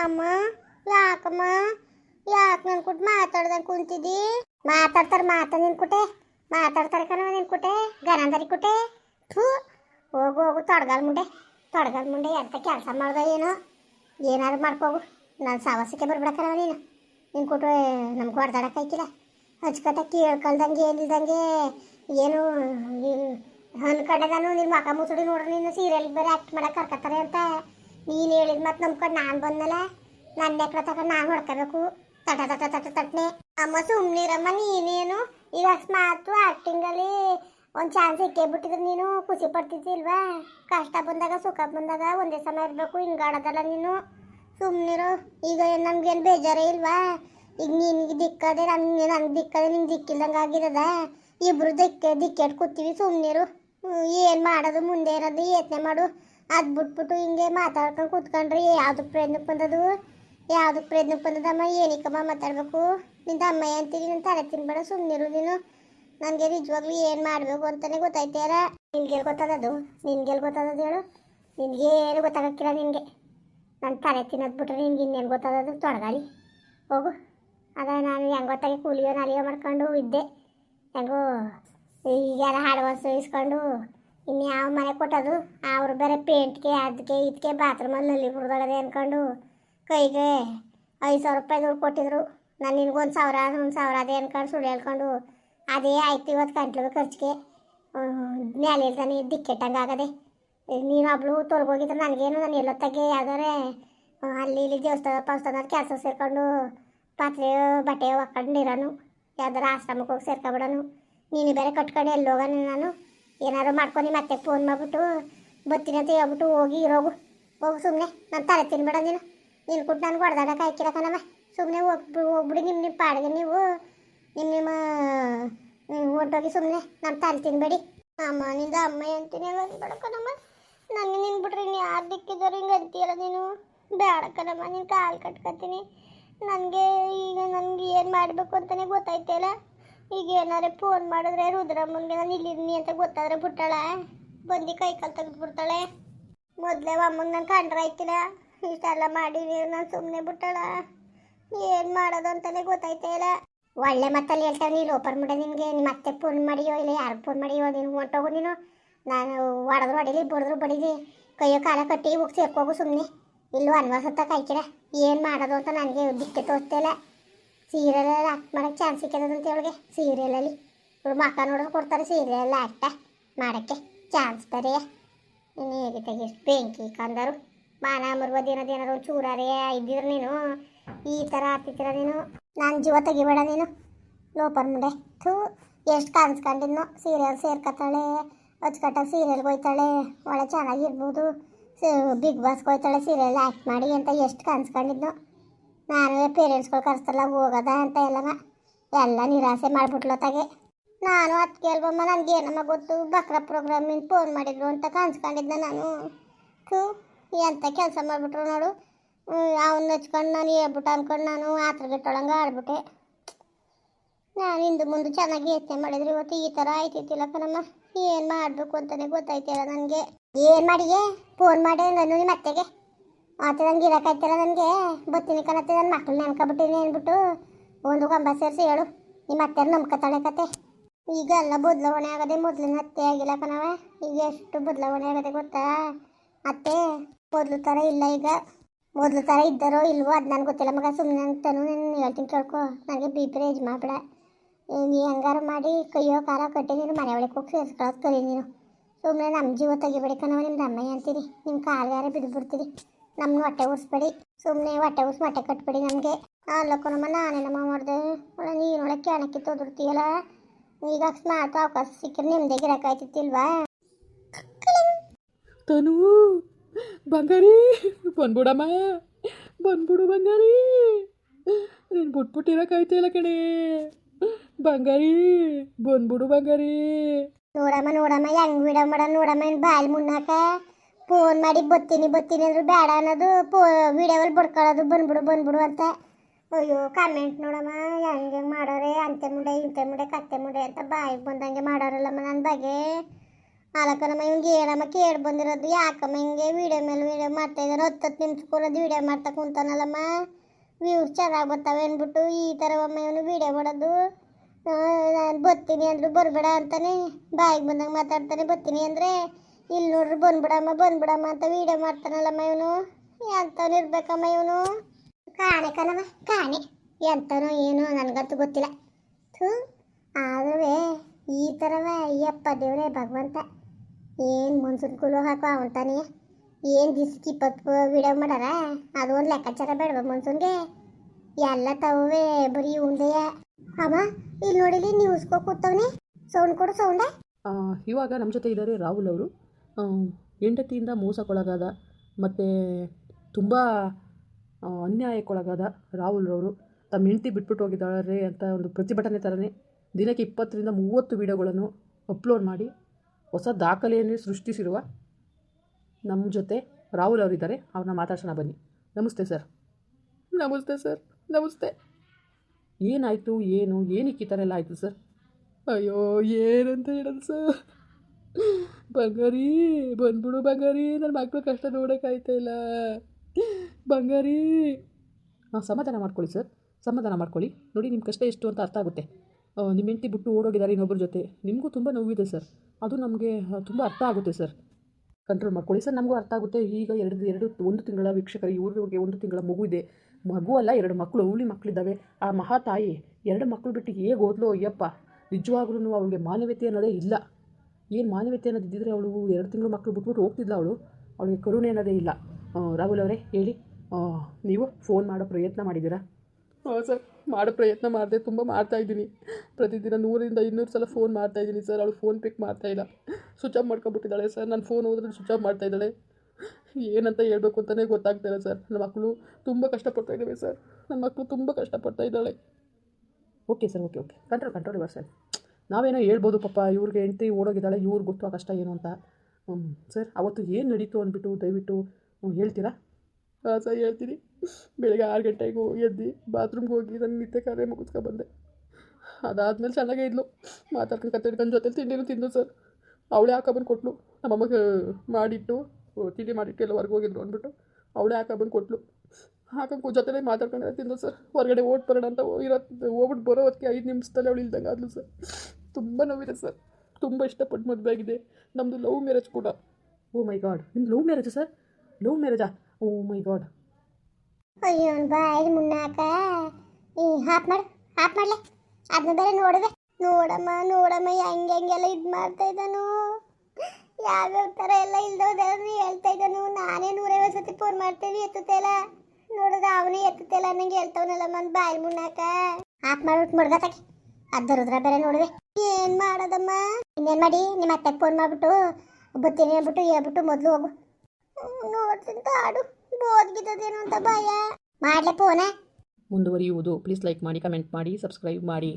ಅಮ್ಮ ಯಾಕಮ್ಮ ಯಾಕೆ ನನ್ಕುಟ್ ಮಾತಾಡ್ದಂಗೆ ಕುಂತಿದ್ದಿ ಮಾತಾಡ್ತಾರೆ ಮಾತ ನಿನ್ಕುಟೆ ಮಾತಾಡ್ತಾರೆ ಕಣವ ನಿನ್ಕುಟೆ ಗನಂದರಿ ಕುಟೆ. ಥೂ, ಹೋಗು ಹೋಗು, ತೊಡಗಲ್ ಮುಂಡೆ ತೊಡಗಲ್ ಮುಂಡೆ ಎಂತ ಕೆಲಸ ಮಾಡ್ದ ಏನೋ. ಏನಾದ್ರು ಮಾಡ್ಕೋಗು, ನಾನು ಸಾವಾಸಕ್ಕೆ ಬರ್ಬಿಡಕ್ಕನವ ನೀನು. ನಿನ್ ಕುಟು ನಮ್ಗೆ ಹೊಡ್ದಾಡಕ ಐತಿಲ್ಲ ಹಚ್ಕಟ ಕೇಳ್ಕೊಳ್ದಂಗೆ, ಏನಿಲ್ದಂಗೆ, ಏನು ಅನ್ಕೊಂಡೆ ನಾನು ನಿನ್ನ ಮಕ ಮುಸುಡಿ ನೋಡ್ರಿ ನೀನು ಸೀರಿಯಲ್ ಬೇರೆ ಆ್ಯಕ್ಟ್ ಮಾಡಕ್ಕೆ ಕರ್ಕತ್ತಾರೆ ಅಂತ. ನೀನು ಹೇಳಿದ ಮತ್ತೆ ನಂಬ್ಕೊಂಡು ನಾನು ಬಂದಲ್ಲ ನನ್ನ ಎಕ್ಕಡ ತಕ ನಾನು ಹೊಡ್ಕೋಬೇಕು. ತಟ ತಟ ತಟ ತಟ್ನೆ. ಅಮ್ಮ ಸುಮ್ಮನಿರಮ್ಮ ನೀನೇನು? ಈಗ ಅಕಸ್ಮಾತು ಆ್ಯಕ್ಟಿಂಗಲ್ಲಿ ಒಂದು ಚಾನ್ಸ್ ಸಿಕ್ಕೇ ಬಿಟ್ಟಿದ್ರೆ ನೀನು ಖುಷಿ ಪಡ್ತಿದ್ದಿಲ್ವಾ? ಕಷ್ಟ ಬಂದಾಗ, ಸುಖ ಬಂದಾಗ ಒಂದೇ ಸಮಯ ಇರಬೇಕು, ಹಿಂಗಾಡೋದಲ್ಲ ನೀನು. ಸುಮ್ಮನಿರು ಈಗ ನಮ್ಗೇನು ಬೇಜಾರೇ ಇಲ್ವಾ? ಈಗ ನಿನಗೆ ದಿಕ್ಕದೆ ನನ್ಗೆ ನಂಗೆ ದಿಕ್ಕದೆ ನಿಂಗೆ ದಿಕ್ಕಿಲ್ದಂಗೆ ಆಗಿರದ ಇಬ್ರು ದಿಕ್ಕ, ದಿಕ್ಕೆಟ್ ಕೂತೀವಿ ಸುಮ್ಮನಿರು ಏನು ಮಾಡೋದು, ಮುಂದೆ ಇರೋದು ಯೋಚನೆ ಮಾಡು. ಅದು ಬಿಟ್ಬಿಟ್ಟು ಹಿಂಗೆ ಮಾತಾಡ್ಕೊಂಡು ಕೂತ್ಕೊಂಡ್ರಿ. ಯಾವ್ದಕ್ಕೆ ಪ್ರಯತ್ನಕ್ಕೆ ಬಂದದು? ಯಾವುದಕ್ಕೆ ಪ್ರಯತ್ನಕ್ಕೆ ಬಂದದಮ್ಮ ಏನಕ್ಕಮ್ಮ ಮಾತಾಡ್ಬೇಕು? ನಿಂದ ಅಮ್ಮ ಅಂತೀರಿ? ನಿನ್ನ ತಲೆ ತಿನ್ಬೇಡ ಸುಮ್ಮನಿರು ನೀನು. ನನಗೆ ನಿಜವಾಗ್ಲೂ ಏನು ಮಾಡಬೇಕು ಅಂತಲೇ ಗೊತ್ತಾಯ್ತಾರ ನಿನ್ಗೆಲ್ಲಿ ಗೊತ್ತದದು ನಿನ್ಗೆಲ್ಲಿ ಗೊತ್ತದದು ಹೇಳು? ನಿನಗೆ ಏನು ಗೊತ್ತಾಗಕ್ಕಿಲ್ಲ ನಿನಗೆ. ನನ್ನ ತಲೆ ತಿನ್ನೋದು ಬಿಟ್ರೆ ನಿನ್ಗೆ ಇನ್ನೇನು ಗೊತ್ತದದು ತೊಡಗಾಲಿ ಹೋಗು. ಅದ ನಾನು ಹೆಂಗೆ ಗೊತ್ತಾಗಿ ಕೂಲಿಯೋ ನಾಲಿಯೋ ಮಾಡ್ಕೊಂಡು ಇದ್ದೆ. ಹೆಂಗೋ ಈಗೆಲ್ಲ ಹಾಡು ಇಸ್ಕೊಂಡು ಇನ್ನು ಯಾವ ಮನೆ ಕೊಟ್ಟದು? ಅವ್ರು ಬೇರೆ ಪೇಂಟ್ಗೆ ಅದಕ್ಕೆ ಇದಕ್ಕೆ ಬಾತ್ರೂಮಲ್ಲಿ ನಲ್ಲಿ ಹುಡ್ದಾಗದೆ ಅಂದ್ಕೊಂಡು ಕೈಗೆ ಐದು ಸಾವಿರ ರೂಪಾಯಿ ದುಡ್ಡು ಕೊಟ್ಟಿದ್ರು. ನಾನು ನಿನಗೊಂದು ಸಾವಿರ ಒಂದು ಸಾವಿರ ಅದೇ ಅನ್ಕೊಂಡು ಸುಳ್ಳು ಹೇಳ್ಕೊಂಡು ಅದೇ ಆಯ್ತು ಇವತ್ತು ಗಂಟ್ಲು ಖರ್ಚಿಗೆ. ಇರ್ತಾನೆ ದಿಕ್ಕೆಟ್ಟಂಗೆ ಆಗದೆ. ನೀನು ಒಬ್ಳು ತೊಲ್ಗೋಗಿದ್ರೆ ನನಗೇನು, ನಾನು ಎಲ್ಲೊತ್ತಾಗೆ ಯಾವ್ದಾರೆ ಅಲ್ಲಿ ಇಲ್ಲಿ ದೇವಸ್ಥಾನ ಪವಸ್ಥಾನ ಕೆಲಸ ಸೇರ್ಕೊಂಡು ಪಾತ್ರೆ, ಬಟ್ಟೆ ಒಕ್ಕೊಂಡಿರೋನು ಯಾವ್ದಾರ ಆಶ್ರಮಕ್ಕೆ ಹೋಗಿ ಸೇರ್ಕೊಬಿಡೋನು. ನೀನು ಬೇರೆ ಕಟ್ಕೊಂಡು ಎಲ್ಲಿ ಹೋಗೋಣ ನಾನು? ಏನಾರು ಮಾಡ್ಕೊಂಡು ಮತ್ತೆ ಫೋನ್ ಮಾಡ್ಬಿಟ್ಟು ಬರ್ತೀನಿ ಅಂತ ಹೇಳ್ಬಿಟ್ಟು ಹೋಗಿ ಇರೋಗು. ಹೋಗು ಸುಮ್ಮನೆ ನಾನು ತಲೆ ತಿನ್ಬೇಡ ನೀನು. ನೀನು ಕೊಟ್ಟು ನನಗೆ ಹೊಡೆದಾಡಕ್ಕೆ ಹಾಕಿರಕನವ ಸುಮ್ಮನೆ ಹೋಗ್ಬಿ, ಹೋಗ್ಬಿಡಿ ನಿಮ್ಮ ನಿಮ್ಮ ಪಾಡಿಗೆ ನೀವು. ನಿಮ್ಮ ನಿಮ್ಮ ಹೊಂಟೋಗಿ ಸುಮ್ಮನೆ ನಾನು ತಲೆ ತಿನ್ಬೇಡಿ. ಅಮ್ಮ, ನಿಂದ ಅಮ್ಮ ಅಂತೀನಿ ಬಡಕನಮ್ಮ ನನಗೆ ನಿನ್ ಬಿಟ್ರಿ ನೀನು ಯಾರು ದಿಕ್ಕಿದ್ರು ಹಿಂಗೆ ಅಂತೀರ ನೀನು. ಬೇಡಕ್ಕನಮ್ಮ ನೀನು ಕಾಲು ಕಟ್ಕೊತೀನಿ. ನನಗೆ ಈಗ ನನಗೆ ಏನು ಮಾಡಬೇಕು ಅಂತಲೇ ಗೊತ್ತಾಯ್ತಲ್ಲ ಈಗ ಏನಾರೆ ಫೋನ್ ಮಾಡಿದ್ರೆ ರುದ್ರಮ್ಮನ್ಗೆ ನಾನು ಇಲ್ಲಿದ್ದೀನಿ ಅಂತ ಗೊತ್ತಾದ್ರೆ ಬಿಟ್ಟಾಳೆ ಬಂದು ಕೈ ಕಾಲು ತೆಗೆದು ಬಿಡ್ತಾಳೆ. ಮೊದಲೇ ಅಮ್ಮಂಗೆ ನಾನು ಕಂಡ್ರೆ ಆಯ್ತಿಲ್ಲ. ಇಷ್ಟೆಲ್ಲ ಮಾಡಿ ನಾನು ಸುಮ್ಮನೆ ಬಿಟ್ಟಾಳ ಏನು ಮಾಡೋದು ಅಂತಲೇ ಗೊತ್ತಾಯ್ತಲ್ಲ ಒಳ್ಳೆ ಮತ್ತಲ್ಲಿ ಹೇಳ್ತಾರೆ ನೀನು ಓಪನ್ ಮಾಡ ನಿನಗೆ ನಿಮ್ಮ ಮತ್ತೆ ಫೋನ್ ಮಾಡಿಯೋ ಇಲ್ಲ ಯಾರು ಫೋನ್ ಮಾಡಿಯೋ, ನೀನು ಹೊಂಟೋಗು ನೀನು. ನಾನು ಹೊಡೆದ್ರು ಹೊಡೀಲಿ, ಬಡಿದ್ರು ಬಡಿದಿ ಕೈಯೋ ಕಾಲ ಕಟ್ಟಿ ಹೋಗಿ ಸೇರ್ಕೋಗು ಸುಮ್ಮನೆ ಇಲ್ಲೂ ಅನ್ವಾಸತ್ತ ಕಾಯ್ಕಿರ. ಏನು ಮಾಡೋದು ಅಂತ ನನಗೆ ದಿಕ್ಕೆ ತೋರಿಸ್ತಾ ಇಲ್ಲ ಸೀರಿಯಲ್ ಆಕ್ಟ್ ಮಾಡೋಕ್ಕೆ ಚಾನ್ಸ್ ಸಿಕ್ಕದಂತ ಅವಳಿಗೆ ಸೀರಿಯಲಲ್ಲಿ ಅವಳು ಮಕ್ಕ ನೋಡೋದು ಕೊಡ್ತಾರೆ ಸೀರಿಯಲ್ ಆ್ಯಕ್ಟ ಮಾಡೋಕ್ಕೆ ಚಾನ್ಸ್ ಬೇರೆ ನೀನು ಹೇಗೆ ತೆಗಿ ಬೆಂಕಿ ಕಂದರು. ಮಾನ ಮರುವ ದಿನ ದಿನದ ಚೂರಾರೇ ಇದ್ದಿದ್ರು ನೀನು. ಈ ಥರ ಆಗ್ತಿದ್ದೀರ ನೀನು. ನಾನು ಜೀವ ತೆಗಿಬೇಡ ನೀನು. ಲೋಪರ್ ಮುಂಡೆ ಥೂ, ಎಷ್ಟು ಕಾಣಿಸ್ಕೊಂಡಿದ್ನೋ. ಸೀರಿಯಲ್ ಸೇರ್ಕೊತಾಳೆ ಅಚ್ಚುಕಟ್ಟಾಗಿ ಸೀರಿಯಲ್ಗೆ ಹೋಯ್ತಾಳೆ. ಒಳ್ಳೆ ಚೆನ್ನಾಗಿರ್ಬೋದು. ಬಿಗ್ ಬಾಸ್ಗೆ ಹೋಯ್ತಾಳೆ. ಸೀರಿಯಲ್ ಆ್ಯಕ್ಟ್ ಮಾಡಿ ಅಂತ ಎಷ್ಟು ಕಾಣಿಸ್ಕೊಂಡಿದ್ನೋ. ನಾನು ಪೇರೆಂಟ್ಸ್ಗಳು ಕರೆಸ್ತಲ್ಲ ಹೋಗದ ಅಂತ ಎಲ್ಲ ಎಲ್ಲ ನಿರಾಸೆ ಮಾಡ್ಬಿಟ್ಲತ್ತಾಗೆ ನಾನು ಅದು ಕೇಳ್ಬಮ್ಮ ನನಗೆ ಏನಮ್ಮ ಗೊತ್ತು? ಬಕ್ರ ಪ್ರೋಗ್ರಾಮಿನ ಫೋನ್ ಮಾಡಿದ್ರು ಅಂತ ಕಾಣಿಸ್ಕೊಂಡಿದ್ದೆ ನಾನು. ಥೂ ಎಂಥ ಕೆಲಸ ಮಾಡಿಬಿಟ್ರು ನೋಡು. ಅವನ್ನ ಹಚ್ಕೊಂಡು ನಾನು ಹೇಳ್ಬಿಟ್ಟು ಅಂದ್ಕೊಂಡು ನಾನು ಆತ್ರಗಿಟ್ಟೊಳಂಗೆ ಆಡ್ಬಿಟ್ಟೆ. ನಾನು ಹಿಂದೆ ಮುಂದೆ ಚೆನ್ನಾಗಿ ಯೋಚನೆ ಮಾಡಿದ್ರು ಇವತ್ತು ಈ ಥರ ಆಯ್ತಿತ್ತಿಲ್ಲ ಕಣಮ್ಮ. ಏನು ಮಾಡಬೇಕು ಅಂತಲೇ ಗೊತ್ತಾಯ್ತಿಲ್ಲ ನನಗೆ. ಏನು ಮಾಡಿಯೇ ಫೋನ್ ಮಾಡಿ, ನಾನು ನಿಮ್ಮ ಅತ್ತೆಗೆ. ಆತ ನಂಗೆ ಇರೋಕ್ಕಾಯ್ತಿಲ್ಲ ನನಗೆ? ಬತ್ತೀನಿ ಕಣತ್ತೆ ನನ್ನ ಮಕ್ಳು ನೆನ್ಕೊಬಿಟ್ಟಿನಿ ಅಂದ್ಬಿಟ್ಟು. ಒಂದು ಕಂಬ ಸೇರಿಸಿ ಹೇಳು. ನಿಮ್ಮ ಅತ್ತೆ ನಂಬ್ಕೊತಾಳೆ ಕತೆ. ಈಗ ಎಲ್ಲ ಬದಲಾವಣೆ ಆಗದೆ ಮೊದಲಿನ ಅತ್ತೆ ಆಗಿಲ್ಲ ಕಣವ ಈಗ ಎಷ್ಟು ಬದಲಾವಣೆ ಆಗದೆ ಗೊತ್ತಾ? ಅತ್ತೆ, ಮೊದಲು ಥರ ಇಲ್ಲ ಈಗ. ಮೊದಲು ಥರ ಇದ್ದಾರೋ ಇಲ್ವೋ ಅದು ನನಗೆ ಗೊತ್ತಿಲ್ಲ. ಮಗ ಸುಮ್ಮನೆ ಅಂತಾನು ನಾನು ಹೇಳ್ತೀನಿ ಕೇಳ್ಕೊ. ನನಗೆ ಬಿ ಪಿ ರೇಜ್ ಮಾಡಬೇಡ ನೀ ಹೆಂಗಾರು ಮಾಡಿ ಕೈಯೋ ಕಾಲ ಕಟ್ಟಿ ನೀನು ಮನೆ ಒಳಗೆ ಹೋಗಿ ಸೇರಿಸ್ಕೊಳ್ಳೋದು ನೀನು. ಸುಮ್ಮನೆ ನಮ್ಮ ಜೀವ ತೆಗಿಬೇಡಿ ಕಣವ ನಿಮ್ದು ಅಮ್ಮಯ್ಯ ಅಂತೀರಿ. ನಿಮ್ಮ ಕಾಲ್ಗಾರ ಬಿದ್ದು ಬಿಡ್ತೀರಿ ನಮ್ಮನ್ನ ಹೊಟ್ಟೆ ಉರ್ಸ್ಬೇಡಿ ಸುಮ್ಮನೆ ಹೊಟ್ಟೆ ಉರ್ಸ್ ಹೊಟ್ಟೆ ಕಟ್ಬೇಡಿ ನಮಗೆ. ಅಲ್ಲಕ್ಕನಮ್ಮ ನಾನೇನಮ್ಮ ಮಾಡಿದೆ ಒಳ್ಳೆ ನೀನೊಳಗೆ ಕೆಣಕ್ಕೆ ತೊದರ್ತೀಯಲ್ಲ. ಈಗ ಅಕಸ್ಮಾತ್ ಅವಕಾಶ ಸಿಕ್ಕರೆ ನಿಮ್ಮದೇ ಗಿರಕಾಯ್ತಿತ್ತಿಲ್ವಾ ತನು ಬಂಗಾರಿ ಬಂದ್ಬಿಡಮ್ಮ. ಬಂದ್ಬಿಡು ಬಂಗಾರಿ. ನೀನು ಬಿಟ್ಬಿಟ್ಟಿರೋಕ್ಕಾಯ್ತಿಲ್ಲ ಕಣೆ. ಬಂಗಾರಿ ಬಂದ್ಬಿಡು ಬಂಗಾರಿ. ನೋಡಮ್ಮ ನೋಡಮ್ಮ ಹೆಂಗ್ ವಿಡಿಯೋ ಮಾಡ ನೋಡಮ್ಮ ಏನು ಬಾಲ್ ಮುನ್ನಾಕ ಫೋನ್ ಮಾಡಿ ಬತ್ತೀನಿ ಬತ್ತೀನಿ ಅಂದ್ರು ಬೇಡ ಅನ್ನೋದು ವೀಡಿಯೋ ವಿಡಿಯೋದಲ್ಲಿ ಬಡ್ಕೊಳ್ಳೋದು ಬಂದ್ಬಿಡು ಬಂದ್ಬಿಡು ಅಂತ. ಅಯ್ಯೋ ಕಾಮೆಂಟ್ ನೋಡಮ್ಮ, ಹೆಂಗೆ ಮಾಡೋರೆ, ಅಂತೆ ಮುಂಡೆ, ಇಂತೆ ಮುಂಡೆ, ಕತ್ತೆ ಮುಂಡೆ ಅಂತ ಬಾಯಿಗೆ ಬಂದಂಗೆ ಮಾಡೋರಲ್ಲಮ್ಮ ನನ್ನ ಬಗ್ಗೆ. ಅಲಕನಮ್ಮ ಹಿಂಗೆ ಏನಮ್ಮ ಕೇಳಿ ಬಂದಿರೋದು ಯಾಕಮ್ಮ ಹಿಂಗೆ ವಿಡಿಯೋ ಮೇಲೆ ವಿಡಿಯೋ ಮಾಡ್ತಾ ಇದ್ದಾರೆ ಹತ್ತು ಹತ್ತು ನಿಮಿಷ ವಿಡಿಯೋ ಮಾಡ್ತಾ ಕುಂತಾನಲ್ಲಮ್ಮ. ವ್ಯೂಸ್ ಚೆನ್ನಾಗಿ ಬರ್ತಾವೆ ಅಂದ್ಬಿಟ್ಟು ಈ ಥರ ಒಮ್ಮೆ ಇವನು ವಿಡಿಯೋ ಮಾಡೋದು. ನಾನು ಬರ್ತೀನಿ ಅಂದರು ಬರಬೇಡ ಅಂತಾನೆ ಬಾಯಿಗೆ ಬಂದಂಗೆ ಮಾತಾಡ್ತಾನೆ ಬರ್ತೀನಿ ಅಂದರೆ ಇಲ್ಲಿ ನೋಡ್ರಿ ಬಂದ್ಬಿಡಮ್ಮ ಬಂದ್ಬಿಡಮ್ಮ ಅಂತ ವಿಡಿಯೋ ಮಾಡ್ತಾನಲ್ಲಮ್ಮ ಇವನು. ಎಂಥವ್ನು ಇರ್ಬೇಕಮ್ಮ ಇವನು? ಕಾಣೆ ಕಣವ ಕಾಣೆ. ಎಂಥನೋ ಏನೋ ನನಗಂತೂ ಗೊತ್ತಿಲ್ಲ. ಥೂ ಆದ್ರೂ ಈ ಥರವ ಅಯ್ಯಪ್ಪ ದೇವರೇ, ಭಗವಂತ. ಏನು ಮುನ್ಸೂನ್ ಕುಲು ಹಾಕೋ ಅವನ್ತಾನೆ ಏನು ದಿವ್ಸಕ್ಕೆ ಇಪ್ಪತ್ತು ವಿಡಿಯೋ ಮಾಡಾರ? ಅದು ಒಂದು ಲೆಕ್ಕಾಚಾರ ಬೇಡವ ಮುನ್ಸೂನ್ಗೆ. ಎಲ್ಲ ತವೇ ಬರೀ ಉಂಡೆಯ. ಅಮ್ಮ ಇಲ್ಲಿ ನೋಡಿಲಿ ನ್ಯೂಸ್ಕೋ ಕೂತವನೆ. ಸೌಂಡ್ ಕೊಡು, ಸೌಂಡ. ಇವಾಗ ನಮ್ಮ ಜೊತೆ ಇದ್ದಾರೆ ರಾಹುಲ್ ಅವರು. ಹೆಂಡತಿಯಿಂದ ಮೋಸಕ್ಕೊಳಗಾದ ಮತ್ತು ತುಂಬ ಅನ್ಯಾಯಕ್ಕೊಳಗಾದ ರಾಹುಲ್ರವರು ತಮ್ಮ ಹೆಂಡತಿ ಬಿಟ್ಬಿಟ್ಟು ಹೋಗಿದ್ದಾರೆ ಅಂತ ಒಂದು ಪ್ರತಿಭಟನೆ ಥರನೇ ದಿನಕ್ಕೆ ಇಪ್ಪತ್ತರಿಂದ ಮೂವತ್ತು ವೀಡಿಯೋಗಳನ್ನು ಅಪ್ಲೋಡ್ ಮಾಡಿ ಹೊಸ ದಾಖಲೆಯನ್ನೇ ಸೃಷ್ಟಿಸಿರುವ ನಮ್ಮ ಜೊತೆ ರಾಹುಲ್ ಅವರಿದ್ದಾರೆ ಅವ್ರನ್ನ ಮಾತಾಡ್ಸೋಣ ಬನ್ನಿ. ನಮಸ್ತೆ ಸರ್. ನಮಸ್ತೆ ಸರ್. ನಮಸ್ತೆ. ಏನಾಯಿತು? ಏನು? ಏನಕ್ಕೆ ಈ ಥರ ಎಲ್ಲ ಆಯಿತು ಸರ್? ಅಯ್ಯೋ ಏನಂತ ಹೇಳೋದು ಸರ್? ಬಂಗಾರಿ, ಬಂದ್ಬಿಡು ಬಂಗಾರಿ. ನನ್ನ ಮಕ್ಕಳು ಕಷ್ಟ ನೋಡೋಕ್ಕಾಯ್ತಾ ಇಲ್ಲ. ಬಂಗಾರಿ. ಹಾಂ ಸಮಾಧಾನ ಮಾಡ್ಕೊಳ್ಳಿ ಸರ್. ಸಮಾಧಾನ ಮಾಡ್ಕೊಳ್ಳಿ. ನೋಡಿ ನಿಮ್ಮ ಕಷ್ಟ ಎಷ್ಟು ಅಂತ ಅರ್ಥ ಆಗುತ್ತೆ. ನಿಮ್ಮ ಹೆಂಡತಿ ಬಿಟ್ಟು ಓಡೋಗಿದ್ದಾರೆ ಇನ್ನೊಬ್ಬರ ಜೊತೆ. ನಿಮಗೂ ತುಂಬ ನೋವಿದೆ ಸರ್. ಅದು ನಮಗೆ ತುಂಬ ಅರ್ಥ ಆಗುತ್ತೆ ಸರ್. ಕಂಟ್ರೋಲ್ ಮಾಡ್ಕೊಳ್ಳಿ. ಸರ್, ನಮಗೂ ಅರ್ಥ ಆಗುತ್ತೆ. ಈಗ ಎರಡು ಎರಡು, ಒಂದು ತಿಂಗಳ ವೀಕ್ಷಕರು ಇವ್ರಿಗೆ ಒಂದು ತಿಂಗಳ ಮಗು ಇದೆ. ಮಗು ಅಲ್ಲ, ಎರಡು ಮಕ್ಕಳು ಹುಳಿ ಮಕ್ಕಳಿದ್ದಾವೆ. ಆ ಮಹಾ ತಾಯಿ ಎರಡು ಮಕ್ಕಳು ಬಿಟ್ಟು ಹೇಗೆ ಓದ್ಲು ಅಯ್ಯಪ್ಪ. ನಿಜವಾಗ್ಲೂ ಅವಳಿಗೆ ಮಾನವೀಯತೆ ಅನ್ನೋದೇ ಇಲ್ಲ. ಏನು ಮಾನವೀಯತೆ ಅನ್ನೋದು ಇದ್ದಿದ್ರೆ ಅವಳು ಎರಡು ತಿಂಗಳು ಮಕ್ಕಳು ಬಿಟ್ಬಿಟ್ಟು ಹೋಗ್ತಿದ್ಲ ಅವಳು. ಅವಳಿಗೆ ಕರುಣೆ ಅನ್ನೋದೇ ಇಲ್ಲ. ರಾಹುಲ್ ಅವರೇ ಹೇಳಿ. ನೀವು ಫೋನ್ ಮಾಡೋ ಪ್ರಯತ್ನ ಮಾಡಿದ್ದೀರಾ? ಹಾಂ ಸರ್ ಮಾಡೋ ಪ್ರಯತ್ನ ಮಾಡಿದೆ. ತುಂಬ ಮಾಡ್ತಾಯಿದ್ದೀನಿ ಪ್ರತಿದಿನ ನೂರಿಂದ ಇನ್ನೂರು ಸಲ ಫೋನ್ ಮಾಡ್ತಾ ಇದ್ದೀನಿ ಸರ್ ಅವಳು ಫೋನ್ ಪಿಕ್ ಮಾಡ್ತಾ ಇಲ್ಲ. ಸ್ವಿಚ್ ಆಫ್ ಮಾಡ್ಕೊಬಿಟ್ಟಿದ್ದಾಳೆ ಸರ್ ನಾನು ಫೋನ್ ಹೋದ್ರೆ ಸ್ವಿಚ್ ಆಫ್ ಮಾಡ್ತಾ ಇದ್ದಾಳೆ. ಏನಂತ ಹೇಳ್ಬೇಕು ಅಂತಲೇ ಗೊತ್ತಾಗ್ತಾಯಿಲ್ಲ ಸರ್ ನನ್ನ ಮಕ್ಕಳು ತುಂಬ ಕಷ್ಟಪಡ್ತಾ ಇದ್ದಾವೆ ಸರ್ ನನ್ನ ಮಕ್ಕಳು ತುಂಬ ಕಷ್ಟಪಡ್ತಾ ಇದ್ದಾಳೆ. Okay sir okay okay control control sir ನಾವೇನೋ ಹೇಳ್ಬೋದು, ಪಾಪ ಇವ್ರಿಗೆ ಹೆಂಡ್ತಿ ಓಡೋಗಿದ್ದಾಳೆ ಇವ್ರಿಗೆ ಗೊತ್ತು ಆ ಕಷ್ಟ ಏನು ಅಂತ. ಸರ್, ಅವತ್ತು ಏನು ನಡೀತು ಅಂದ್ಬಿಟ್ಟು ದಯವಿಟ್ಟು ಹೇಳ್ತೀರಾ? ಹಾಂ, ಸರ್, ಹೇಳ್ತೀನಿ. ಬೆಳಗ್ಗೆ ಆರು ಗಂಟೆಗೆ ಎದ್ದು ಬಾತ್ರೂಮ್ಗೆ ಹೋಗಿ ನನ್ನ ನಿತ್ಯ ಕಾರ್ಯ ಮುಗಿಸ್ಕೊಂಡು ಬಂದೆ. ಅದಾದಮೇಲೆ ಚೆನ್ನಾಗೇ ಇದ್ಲು. ಮಾತಾಡ್ಕೊಂಡು ಕತ್ತಿಡ್ಕೊಂಡು ಜೊತೆಲಿ ಜೊತೆ ತಿಂಡಿನೂ ತಿಂದು ಸರ್. ಅವಳೇ ಹಾಕೊಬಂದು ಕೊಟ್ಲು. ನಮ್ಮಮ್ಮಗೆ ಮಾಡಿಟ್ಟು ತಿಂಡಿ ಮಾಡಿಟ್ಟು ಎಲ್ಲ ಹೊರ್ಗೆ ಹೋಗಿದ್ರು ಅಂದ್ಬಿಟ್ಟು ಅವಳೇ ಹಾಕೊಬಂದು ಕೊಟ್ಲು. ಹಾಕೊಂಡು ಜೊತೆಲೆ ಮಾತಾಡ್ಕೊಂಡು ತಿಂದು ಸರ್. ಹೊರಗಡೆ ಓಟ್ ಬರೋಣ ಅಂತ ಇರೋ ಹೋಗ್ಬಿಟ್ಟು ಬರೋ ಹೊತ್ತಿಗೆ ಐದು ನಿಮಿಷದಲ್ಲಿ ಅವಳು ಇಲ್ದಂಗೆ ಆದ್ಲು ಸರ್. ತುಂಬ ನೋವಿದೆ ಸರ್. ತುಂಬ ಇಷ್ಟಪಟ್ಟು ಮದುವೆ ಆಗಿದೆ. ನಮ್ಮದು ಲವ್ ಮ್ಯಾರೇಜ್ ಕೂಡ. Oh my god. ನಿಮ್ಮ ಲವ್ ಮ್ಯಾರೇಜಾ ಸರ್? ಲವ್ ಮ್ಯಾರೇಜಾ? Oh my god. ಅಯ್ಯೋ ಬಾಯಿ ಮುನ್ನಾಕ ಈ ಹಾಪ್ ಮಾಡು. ಹಾಪ್ ಮಾಡ್ಲೆ. ಅದನ್ನ ಬೇರೆ ನೋಡಿದೆ ನೋಡಮ್ಮ ನೋಡಮ್ಮ ಹೆಂಗೆ ಹೆಂಗೆಲ್ಲ ಇದು ಮಾಡ್ತಾ ಇದ್ದಾನು. ಯಾವ್ಯಾವ ಥರ ಎಲ್ಲ ಇಲ್ದೋದನ್ನು ಹೇಳ್ತಾ ಇದ್ದಾನು. ನಾನೇ ನೂರೈವತ್ತು ಸತಿ ಫೋನ್ ಮಾಡ್ತೀನಿ ಎತ್ತುತ್ತೆಲ್ಲ ನೋಡಿದ ಅವನೇ ಎತ್ತುತ್ತೆಲ್ಲ ನಂಗೆ ಹೇಳ್ತಾವನಲ್ಲ ಮನ್ ಬಾಯಿ ಮುನ್ನಾಕ ಹಾಪ್ ಮಾಡ್ಬಿಟ್ಟು ಮುಡ್ಗತ್ತಾಕಿ ಅದ್ದರುದ್ರ ಬೇರೆ ನೋಡಿದೆ ಏನ್ ಮಾಡೋದಮ್ಮ? ಇನ್ನೇನ್ ಮಾಡಿ? ನಿಮ್ಮ ಅತ್ತೆ ಫೋನ್ ಮಾಡ್ಬಿಟ್ಟು, ಬತ್ತೀನಿ ಹೇಳ್ಬಿಟ್ಟು ಹೇಳ್ಬಿಟ್ಟು ಮೊದ್ಲು ಹೋಗು. ನೋಡ್ತೀನಿ ಆಡು ಬೋದ್ಗಿದ್ದೇನು ಅಂತ ಭಯ. ಮಾಡ್ಲೆ ಫೋನ ಮುಂದುವರಿಯುವುದು. ಪ್ಲೀಸ್ ಲೈಕ್ ಮಾಡಿ ಕಮೆಂಟ್ ಮಾಡಿ ಸಬ್ಸ್ಕ್ರೈಬ್ ಮಾಡಿ.